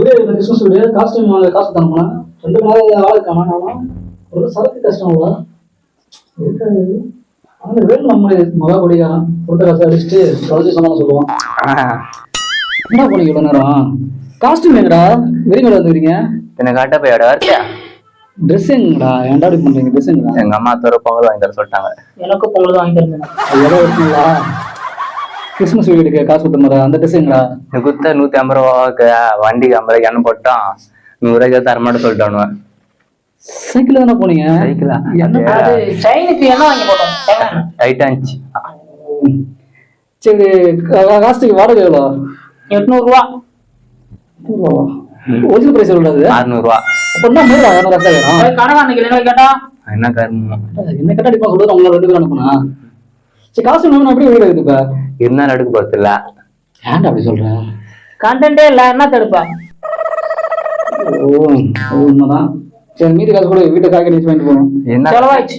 Video இந்த Christmas video costume வாங்க காசு தரணும்னா ரெண்டு நாள் ஆளு காணாம ஒரு சரக்கு கஷ்டம்ல இருக்காது. ஆனால் வேணும் நம்ம மகா குடிக்காரன் கொடுத்த காசு அடிச்சுட்டு தொலைச்சி சொன்னாலும் சொல்லுவான். என்ன பண்ணீங்க இவ்வளோ நேரம்? காஸ்டியூம் எங்கடா? வெளியில் வந்துக்கிறீங்க. என்ன காட்ட போய் இடம் இருக்கியா? ட்ரெஸ் எங்கடா? ஏன்டா இப்படி பண்ணுறீங்க ட்ரெஸ் எங்கடா? எங்க அம்மா தோற பொங்கல் வாங்கி தர சொல்லிட்டாங்க. எனக்கு பொங்கல் வாங்கி தருங்க எவ்வளோ இருக்குங்களா கிறிஸ்மஸ் வீடுக்கு காசு கொடுத்த மாதிரி அந்த ட்ரெஸ் எங்கடா இந்த குத்த நூத்தி ஐம்பது ரூபாய்க்கு வண்டிக்கு ஐம்பது ரூபாய்க்கு எண்ணெய் போட்டோம் நூறு ரூபாய்க்கு தரமாட்டேன் சொல்லிட்டானுவ சைக்கிள் தானே போனீங்க? சைக்கிளா சைனுக்கு என்ன வாங்கி போட்டோம்? டைட்டா இருந்துச்சு சரி கா- காஸ்ட்டுக்கு வாடகை எவ்வளோ? எட்நூறு ரூபா. ஒரிஜினல் பிரைஸ் எவ்வளோ அது? அறுநூறு ரூபா? அப்படின்னா மூணு ரூபாய் கணவன் அன்னைக்கு என்ன கேட்டா? என்ன கருமம்? என்ன கேட்டா அடிப்பா சொல்றது அவங்க ரெண்டு பேரும் அனுப்புனா. சரி காசு வேணும் அப்படியே வீடு இருக்குது இப்ப இருந்தாலும் எடுக்க போறது இல்ல ஏன்டா அப்படி சொல்ற? கண்டென்ட்டே இல்ல என்ன தடுப்பா? ஓ அது உண்மைதான். சரி மீதி காசு கூட வீட்டை காய்கறி வச்சு வாங்கிட்டு போகணும். என்ன? செலவாயிடுச்சு.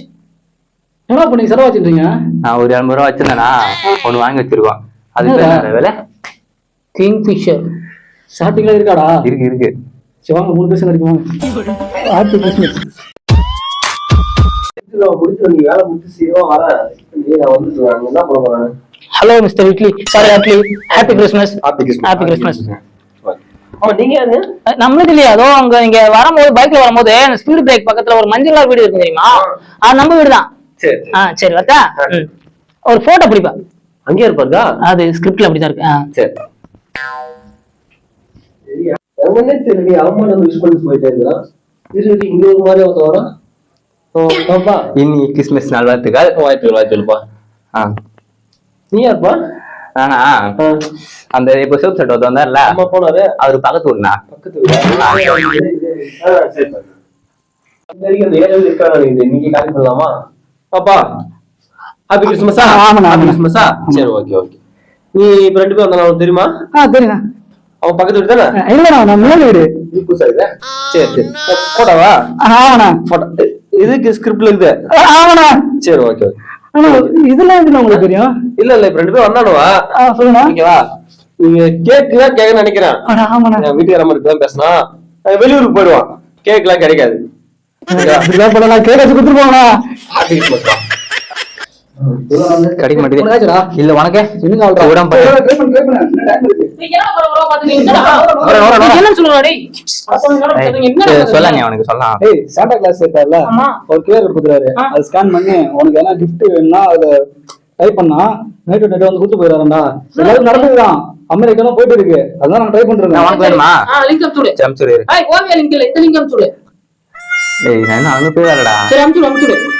என்ன பண்ணி செலவாச்சுன்றீங்க நான் ஒரு எண்பது ரூபா வச்சிருந்தேனா ஒண்ணு வாங்கி வச்சிருக்கோம். அதுக்கு என்னடா? என்ன விலை? கிங் ஃபிஷர் ஷாப்பிங்லாம் இருக்காடா? இருக்கு இருக்கு. சரி வாங்க மூணு பேசுங்க அடிக்குமா ஹாப்பி கிறிஸ்மஸ் முடிச்சு நீ வேலை முடிச்சு சீக்கிரம் வர. நீ நான் வந்து அங்க என்ன பண்ண போறேன் hello mister idli sorry Atlee happy Christmas happy Christmas happy Christmas ஆமா நீங்க யாரு? நம்மளுக்கு இல்லையா? அதோ அங்க இங்க வரும்போது பைக்ல வரும்போது ஸ்பீட் பிரேக் பக்கத்துல ஒரு மஞ்சள் கலர் வீடு இருக்கு தெரியுமா? அது நம்ம வீடு தான் சரி. சரி வத்தா. ஒரு போட்டோ பிடிப்பா. அங்கே இருப்பாருக்கா? அது ஸ்கிரிப்ட்ல அப்படிதான் இருக்கு. சரி. எவனே தெரியல பண்ணி போயிட்டே இருக்கிறான். இங்க ஒரு மாதிரி பாப்பா இனி கிறிஸ்மஸ் நாள் வரத்துக்கு வாழ்த்து வாழ்த்துப்பா ஆ நீ யாருப்பா நானா அந்த இப்போ சோப் செட் ஒருத்தர் வந்தார்ல அம்மா போனாரு அவரு பக்கத்து ஊர்னா பக்கத்து இன்னைக்கு கால் பண்ணலாமா பாப்பா ஹாப்பி கிறிஸ்மஸா ஹாப்பி. கிறிஸ்மஸா சரி ஓகே ஓகே நீ இப்ப ரெண்டு பேரும் வந்தாலும் தெரியுமா ஆ அவன் பக்கத்து வீடு தானே இல்லைண்ணா நான் வீடு புதுசா? சரி சரி போட்டோவா போட்டோ இதுக்கு ஸ்கிரிப்ட்ல இருக்குது ஆமாண்ணா. சரி ஓகே ஆனா இதெல்லாம் எப்படிண்ணா உங்களுக்கு தெரியும்? இல்ல இல்ல இப்ப ரெண்டு பேரும் வந்தானுவா? ஆ சொல்லுண்ணா. ஓகேவா நீங்க கேக்கு தான் கேட்க நினைக்கிறேன். ஆமாண்ணா. வீட்டுக்கார மாதிரி தான் பேசினா. வெளியூருக்கு போயிடுவான். கேக்லாம் கிடைக்காது. அப்படிதான் போல நான் கேட்டு கொடுத்துருப்போங்கண்ணா ஹாப்பி கிறிஸ்மஸ் தான் கிடைக்க மாட்டேங்குது? இல்ல ஆள்றா? உடம்பு? நீங்க நீங்க? சொல்லாங்க அவனுக்கு சொல்லலாம் ஏய் சாண்டா கிளாஸ் இருக்கார்ல ஆமா. ஒரு கியூஆர் கொடுக்குறாரு. அது ஸ்கேன் பண்ணி உனக்கு என்ன கிஃப்ட் வேணும்னா அதுல டைப் பண்ணா நைட்டு நைட்டு வந்து கொடுத்து போயிடாரண்டா எல்லாரும் நடந்ததுதான் அமெரிக்காலாம் போயிட்டு இருக்கு. அதான் நான் ட்ரை பண்றேன் நான் உனக்கு வேணுமா? ஆ, link அனுப்பிச்சு விடு. சம்சுரு ஏய், ஓவியா link இல்ல, இந்த link அனுப்பிச்சு விடு. ஏய் நான் அங்க போய் வரடா சரி, அனுப்பிச்சு விடு, அனுப்பிச்சு விடு.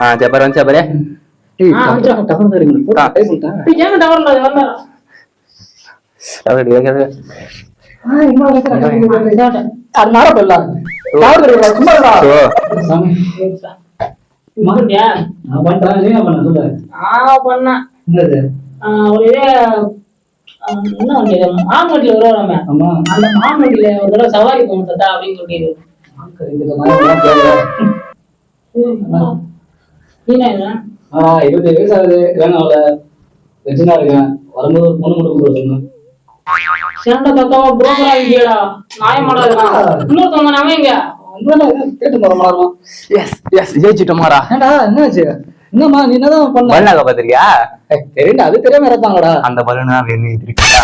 ஆ வந்து சப்பாரு ஏய் ஆ, அனுப்பிச்சு விடு. டக்குனு தான். இருக்கு ஆ. டைப் பண்ணிட்டேன் டேய், ஏங்க tower இல்ல, அது வரல. சப்பாரு வைக்காது அது மாற போயிடல டவர் கிடையாது. சும்மா இருடா. சோ சாமி. மறந்துட்டியா? நான் பண்ணிட்டேன் நீ என்ன பண்ண? சொல்லு. நான் பண்ணேன். என்னது? ஆ, ஒரு இதே, ஆ, என்ன வண்டி இது? மாமண்டியில வருவாராமே. ஆமா. அந்த ஒரு தடவை சவாரி போகணும் தாத்தா அப்படின்னு சொல்லிட்டு. நீ என்ன? ஆனா இருபத்தேழு வயசு ஆகுது. வேணும் அவள வெஜினா இருக்கேன் வரும்போது ஒரு பொண்ணு மட்டும் கொண்டு வரணும் சேண்டா தாத்தாவா புரோக்கர் ஆகிங்கடா நியாயமாடா எஸ் எஸ் ஜெயிச்சிட்டோமாடா ஏண்டா என்னாச்சு? என்னம்மா நீ என்னதான் பண்ண? பலனாக பாத்திருக்கியா? அது தெரியாம இறப்பாங்கடா. அந்த பலனா வேணும் முடிஞ்சா